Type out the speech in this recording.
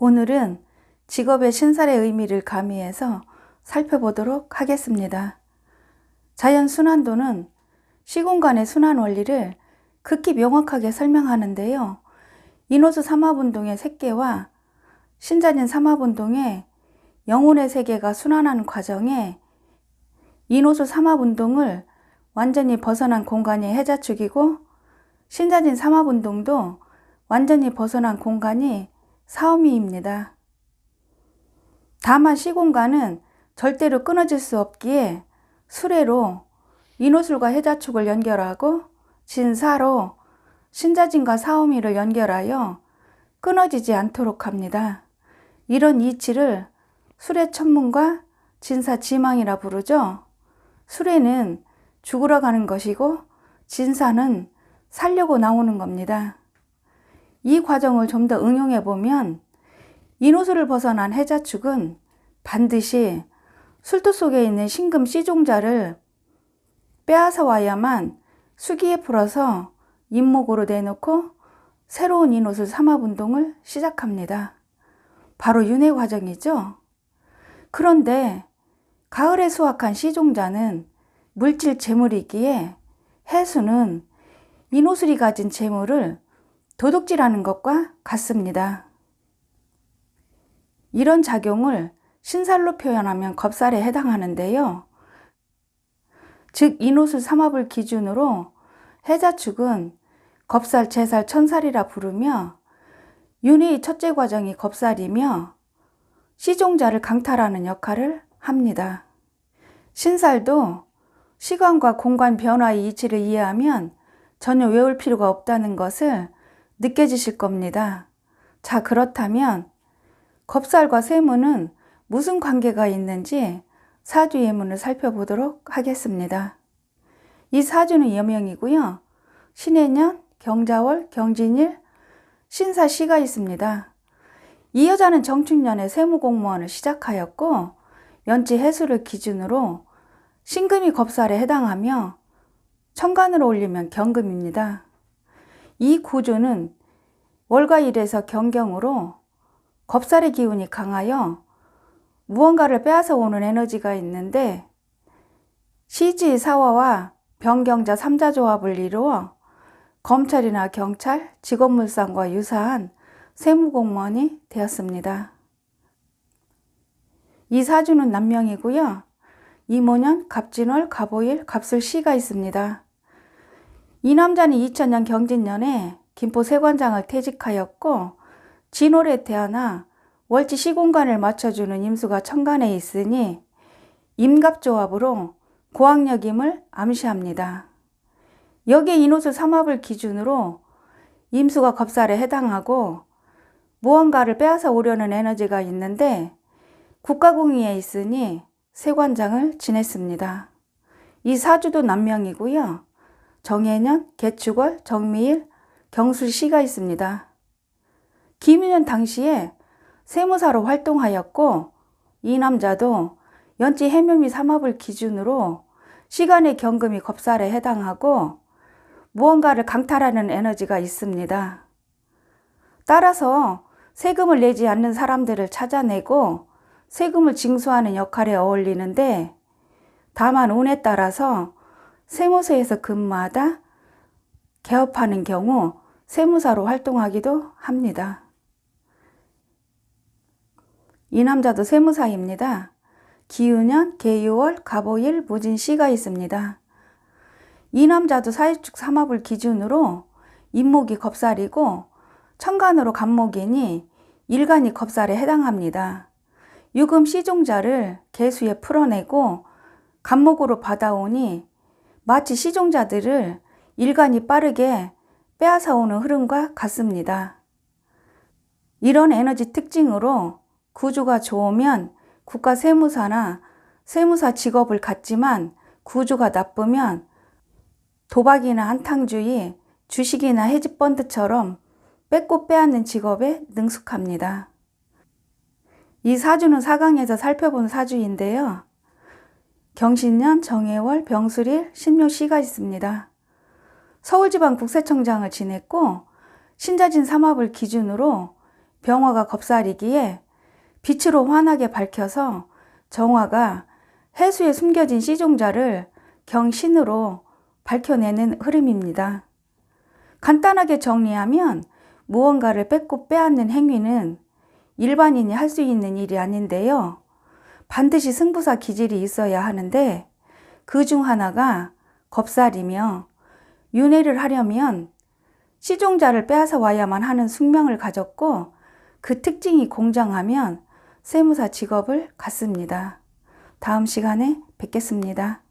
오늘은 직업의 신살의 의미를 가미해서 살펴보도록 하겠습니다. 자연 순환도는 시공간의 순환 원리를 극히 명확하게 설명하는데요. 이노수 삼합운동의 색계와 신자진 삼합운동의 영혼의 세계가 순환하는 과정에 이노수 삼합운동을 완전히 벗어난 공간이 해자축이고 신자진 삼합운동도 완전히 벗어난 공간이 사오미입니다. 다만 시공간은 절대로 끊어질 수 없기에 수레로 인호술과 해자축을 연결하고 진사로 신자진과 사오미를 연결하여 끊어지지 않도록 합니다. 이런 이치를 수레 천문과 진사 지망이라 부르죠. 수레는 죽으러 가는 것이고 진사는 살려고 나오는 겁니다. 이 과정을 좀 더 응용해 보면 인호수를 벗어난 해자축은 반드시 술도 속에 있는 신금 씨종자를 빼앗아 와야만 수기에 풀어서 잇목으로 내놓고 새로운 인옷을 삼합운동을 시작합니다. 바로 윤회 과정이죠. 그런데 가을에 수확한 씨종자는 물질 재물이기에 해수는 인호술이 가진 재물을 도둑질하는 것과 같습니다. 이런 작용을 신살로 표현하면 겁살에 해당하는데요. 즉 인호술 삼합을 기준으로 해자축은 겁살, 재살, 천살이라 부르며 윤회의 첫째 과정이 겁살이며 시종자를 강탈하는 역할을 합니다. 신살도 시간과 공간 변화의 이치를 이해하면 전혀 외울 필요가 없다는 것을 느껴지실 겁니다. 자, 그렇다면 겁살과 세무는 무슨 관계가 있는지 사주 예문을 살펴보도록 하겠습니다. 이 사주는 여명이고요. 신해년, 경자월, 경진일, 신사 시가 있습니다. 이 여자는 정축년에 세무공무원을 시작하였고 연지 해수를 기준으로 신금이 겁살에 해당하며 천간으로 올리면 경금입니다. 이 구조는 월과 일에서 경경으로 겁살의 기운이 강하여 무언가를 빼앗아 오는 에너지가 있는데 시지 사화와 병경자 삼자 조합을 이루어 검찰이나 경찰, 직업물상과 유사한 세무공무원이 되었습니다. 이 사주는 남명이고요. 이모년, 갑진월, 갑오일, 갑술시가 있습니다. 이 남자는 2000년 경진년에 김포 세관장을 퇴직하였고 진월에 태어나 월지 시공간을 맞춰주는 임수가 천간에 있으니 임갑조합으로 고학력임을 암시합니다. 여기에 인호수 삼합을 기준으로 임수가 겁살에 해당하고 무언가를 빼앗아 오려는 에너지가 있는데 국가공위에 있으니 세관장을 지냈습니다. 이 사주도 남명이고요. 정해년, 개축월, 정미일, 경술시가 있습니다. 김윤현 당시에 세무사로 활동하였고 이 남자도 연지 해묘미 삼합을 기준으로 시간의 경금이 겁살에 해당하고 무언가를 강탈하는 에너지가 있습니다. 따라서 세금을 내지 않는 사람들을 찾아내고 세금을 징수하는 역할에 어울리는데 다만 운에 따라서 세무서에서 근무하다 개업하는 경우 세무사로 활동하기도 합니다. 이 남자도 세무사입니다. 기우년, 개유월, 갑오일, 무진씨가 있습니다. 이 남자도 사회축 삼합을 기준으로 임목이 겁살이고 천간으로 간목이니 일간이 겁살에 해당합니다. 유금 시종자를 개수에 풀어내고 간목으로 받아오니 마치 시종자들을 일간이 빠르게 빼앗아오는 흐름과 같습니다. 이런 에너지 특징으로 구조가 좋으면 국가 세무사나 세무사 직업을 갖지만 구조가 나쁘면 도박이나 한탕주의, 주식이나 해지펀드처럼 뺏고 빼앗는 직업에 능숙합니다. 이 사주는 사강에서 살펴본 사주인데요. 경신년, 정해월, 병술일, 신묘시가 있습니다. 서울지방 국세청장을 지냈고 신자진 삼합을 기준으로 병화가 겁살이기에 빛으로 환하게 밝혀서 정화가 해수에 숨겨진 씨종자를 경신으로 밝혀내는 흐름입니다. 간단하게 정리하면 무언가를 뺏고 빼앗는 행위는 일반인이 할 수 있는 일이 아닌데요. 반드시 승부사 기질이 있어야 하는데 그 중 하나가 겁살이며 윤회를 하려면 시종자를 빼앗아 와야만 하는 숙명을 가졌고 그 특징이 공정하면 세무사 직업을 갖습니다. 다음 시간에 뵙겠습니다.